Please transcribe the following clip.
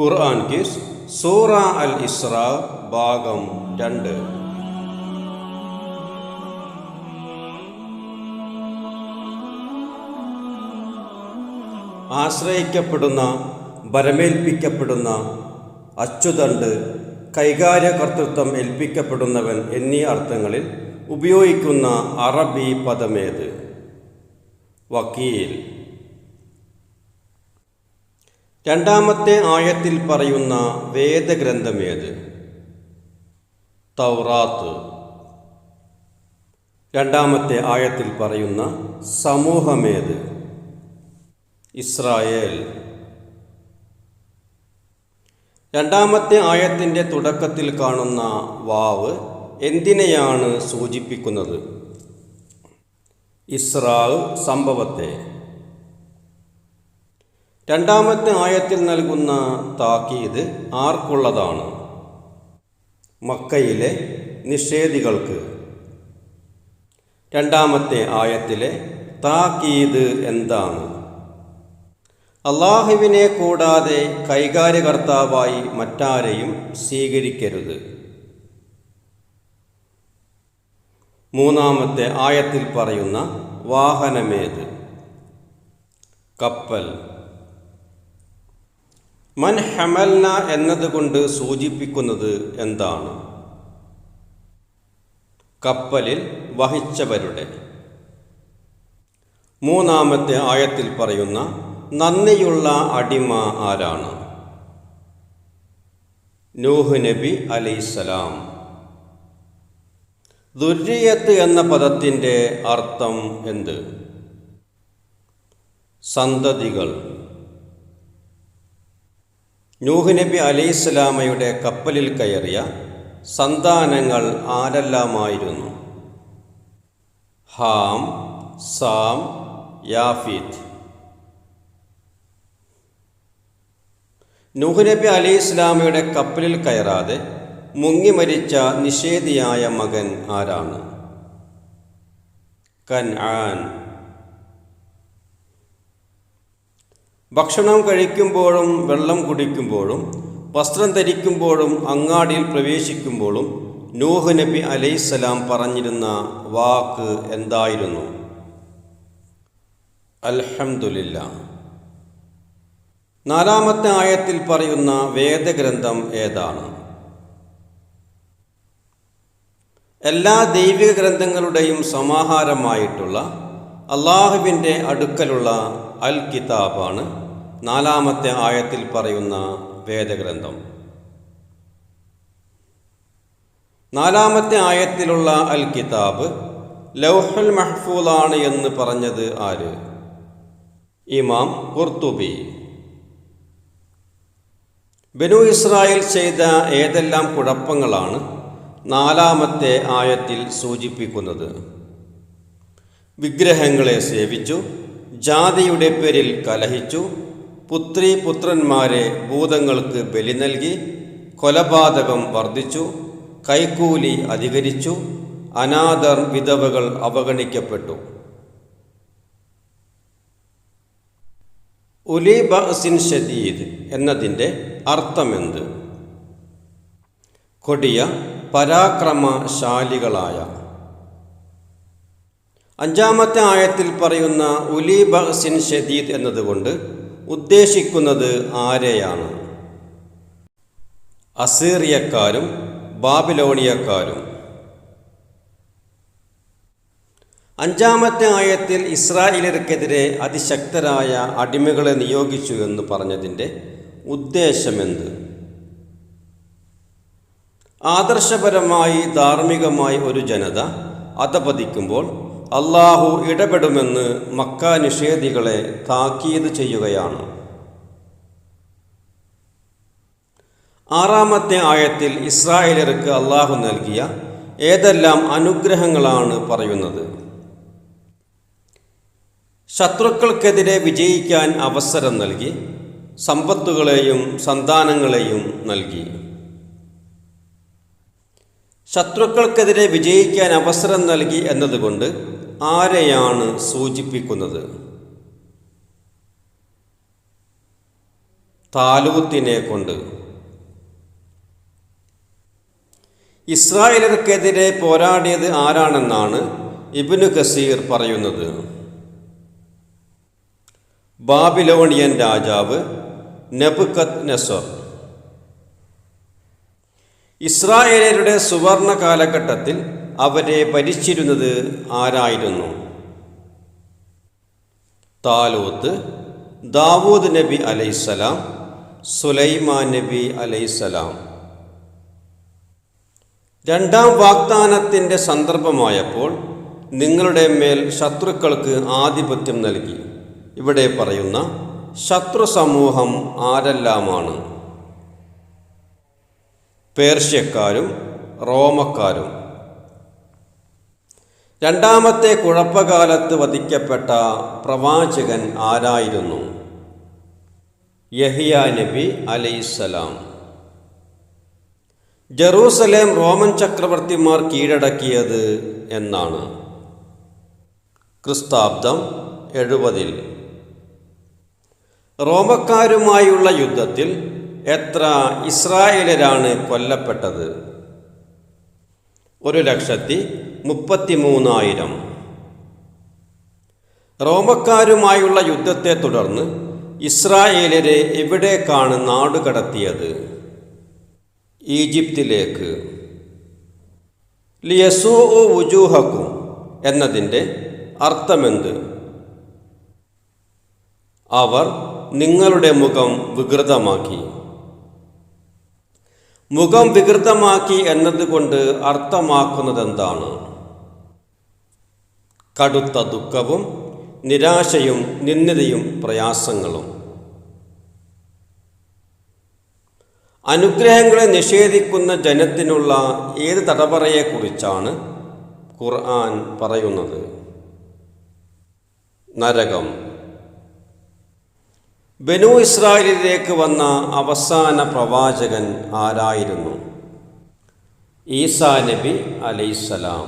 ഖുർആൻ kiss സൂറ അൽ ഇസ്ര ഭാഗം രണ്ട്. ആശ്രയിക്കപ്പെടുന്ന ബരമേൽപ്പിക്കപ്പെടുന്ന അച്ചുതണ്ട് കൈകാര്യകർത്തൃത്വം ഏൽപ്പിക്കപ്പെടുന്നവൻ എന്നീ അർത്ഥങ്ങളിൽ ഉപയോഗിക്കുന്ന അറബി പദമേത്. വക്കീൽ രണ്ടാമത്തെ ആയത്തിൽ പറയുന്ന വേദഗ്രന്ഥമേത്? തൗറാത്ത്. രണ്ടാമത്തെ ആയത്തിൽ പറയുന്ന സമൂഹമേത്? ഇസ്രായേൽ. രണ്ടാമത്തെ ആയത്തിന്റെ തുടക്കത്തിൽ കാണുന്ന വാവ് എന്തിനെയാണ് സൂചിപ്പിക്കുന്നത്? ഇസ്രാവ് സംഭവത്തെ. രണ്ടാമത്തെ ആയത്തിൽ നൽകുന്ന താക്കീത് ആർക്കുള്ളതാണ്? മക്കയിലെ നിഷേധികൾക്ക്. രണ്ടാമത്തെ ആയത്തിലെ താക്കീത് എന്താണ്? അള്ളാഹുവിനെ കൂടാതെ കൈകാര്യകർത്താവായി മറ്റാരെയും സ്വീകരിക്കരുത്. മൂന്നാമത്തെ ആയത്തിൽ പറയുന്ന വാഹനമേത്? കപ്പൽ. മൻ ഹമൽന എന്നതുകൊണ്ട് സൂചിപ്പിക്കുന്നത് എന്താണ്? കപ്പലിൽ വഹിച്ചവരുടെ. മൂന്നാമത്തെ ആയത്തിൽ പറയുന്ന നന്ദിയുള്ള അടിമ ആരാണ്? നൂഹ് നബി അലൈസലാം ദുര്യത്ത് എന്ന പദത്തിന്റെ അർത്ഥം എന്ത്? സന്തതികൾ. നൂഹ് നബി അലൈഹിസ്സലാമയുടെ കപ്പലിൽ കയറിയ സന്താനങ്ങൾ ആരെല്ലാമായിരുന്നു? ഹാം സാം യാഫീത്ത്. നൂഹ് നബി അലൈഹി ഇസ്ലാമയുടെ കപ്പലിൽ കയറാതെ മുങ്ങി മരിച്ച നിഷേധിയായ മകൻ ആരാണ്? കൻ ആൻ ഭക്ഷണം കഴിക്കുമ്പോഴും വെള്ളം കുടിക്കുമ്പോഴും വസ്ത്രം ധരിക്കുമ്പോഴും അങ്ങാടിയിൽ പ്രവേശിക്കുമ്പോഴും നൂഹ് നബി അലൈസലാം പറഞ്ഞിരുന്ന വാക്ക് എന്തായിരുന്നു? അൽഹംദുലില്ല. നാലാമത്തെ ആയത്തിൽ പറയുന്ന വേദഗ്രന്ഥം ഏതാണ്? എല്ലാ ദൈവിക ഗ്രന്ഥങ്ങളുടെയും സമാഹാരമായിട്ടുള്ള അള്ളാഹുവിന്റെ അടുക്കലുള്ള അൽ കിതാബാണ് നാലാമത്തെ ആയത്തിൽ പറയുന്ന വേദഗ്രന്ഥം. നാലാമത്തെ ആയത്തിലുള്ള അൽ കിതാബ് ലൗഹുൽ മഹ്ഫൂലാണ് എന്ന് പറഞ്ഞത് ആര്? ഇമാം കുർത്തുബി ബനു ഇസ്രായേൽ ചെയ്ത ഏതെല്ലാം കുഴപ്പങ്ങളാണ് നാലാമത്തെ ആയത്തിൽ സൂചിപ്പിക്കുന്നത്? വിഗ്രഹങ്ങളെ സേവിച്ചു ജാതിയുടെ പേരിൽ കലഹിച്ചു പുത്രി പുത്രന്മാരെ ഭൂതങ്ങൾക്ക് ബലി നൽകി കൊലപാതകം വർദ്ധിച്ചു കൈക്കൂലി അധികരിച്ചു അനാഥർ വിധവകൾ അവഗണിക്കപ്പെട്ടു. ഉലി ബസിൻ ഷദീദ് എന്നതിന്റെ അർത്ഥമെന്ത്? കൊടിയ പരാക്രമശാലികളായ അഞ്ചാമത്തെ ആയത്തിൽ പറയുന്ന ഉലി ബഹ്സിൻ ഷദീദ് എന്നതുകൊണ്ട് ഉദ്ദേശിക്കുന്നത് ആരെയാണ്? അസീറിയക്കാരും ബാബിലോണിയക്കാരും. അഞ്ചാമത്തെ ആയത്തിൽ ഇസ്രായേലർക്കെതിരെ അതിശക്തരായ അടിമകളെ നിയോഗിച്ചു എന്ന് പറഞ്ഞതിന്റെ ഉദ്ദേശമെന്ത്? ആദർശപരമായി ധാർമ്മികമായി ഒരു ജനത അധപതിക്കുമ്പോൾ അള്ളാഹു ഇടപെടുമെന്ന് മക്ക നിഷേധികളെ താക്കീത് ചെയ്യുകയാണ്. ആറാമത്തെ ആയത്തിൽ ഇസ്രായേലർക്ക് അള്ളാഹു നൽകിയ ഏതെല്ലാം അനുഗ്രഹങ്ങളാണ് പറയുന്നത്? ശത്രുക്കൾക്കെതിരെ വിജയിക്കാൻ അവസരം നൽകി സമ്പത്തുകളെയും സന്താനങ്ങളെയും നൽകി. ശത്രുക്കൾക്കെതിരെ വിജയിക്കാൻ അവസരം നൽകി എന്നതുകൊണ്ട് ആരെയാണ് സൂചിപ്പിക്കുന്നത്? താലൂത്തിനെ കൊണ്ട്. ഇസ്രായേലർക്കെതിരെ പോരാടിയത് ആരാണെന്നാണ് ഇബ്നു കസീർ പറയുന്നത്. ബാബിലോണിയൻ രാജാവ് നെബുക്കത് നെസർ ഇസ്രായേലരുടെ സുവർണ കാലഘട്ടത്തിൽ അവരെ ഭരിച്ചിരുന്നത് ആരായിരുന്നു? താലൂത്ത് ദാവൂദ് നബി അലൈസലാം സുലൈമാൻ നബി അലൈസലാം രണ്ടാം വാഗ്ദാനത്തിന്റെ സന്ദർഭമായപ്പോൾ നിങ്ങളുടെ മേൽ ശത്രുക്കൾക്ക് ആധിപത്യം നൽകി. ഇവിടെ പറയുന്ന ശത്രു സമൂഹം ആരെല്ലാമാണ്? പേർഷ്യക്കാരും റോമക്കാരും. രണ്ടാമത്തെ കുഴപ്പകാലത്ത് വധിക്കപ്പെട്ട പ്രവാചകൻ ആരായിരുന്നു? യഹിയ നബി അലൈസലാം ജറൂസലേം റോമൻ ചക്രവർത്തിമാർ കീഴടക്കിയത് എന്നാണ്. ക്രിസ്താബ്ദം എഴുപതിൽ. റോമക്കാരുമായുള്ള യുദ്ധത്തിൽ എത്ര ഇസ്രായേലരാണ് കൊല്ലപ്പെട്ടത്? ഒരു ലക്ഷത്തി മുപ്പത്തി മൂന്നായിരം റോമക്കാരുമായുള്ള യുദ്ധത്തെ തുടർന്ന് ഇസ്രായേലരെ എവിടേക്കാണ് നാടുകടത്തിയത് ഈജിപ്തിലേക്ക്. ലിയസൂ വുജൂഹക്കും എന്നതിന്റെ അർത്ഥമെന്ത്? അവർ നിങ്ങളുടെ മുഖം വികൃതമാക്കി. മുഖം വികൃതമാക്കി എന്നതുകൊണ്ട് അർത്ഥമാക്കുന്നത് എന്താണ് കടുത്ത ദുഃഖവും നിരാശയും നിന്ദിതയും പ്രയാസങ്ങളും. അനുഗ്രഹങ്ങളെ നിഷേധിക്കുന്ന ജനത്തിനുള്ള ഏത് തടവറയെക്കുറിച്ചാണ് ഖുർആൻ പറയുന്നത്? നരകം. ബനു ഇസ്രായേലിലേക്ക് വന്ന അവസാന പ്രവാചകൻ ആരായിരുന്നു? ഈസാ നബി അലൈസലാം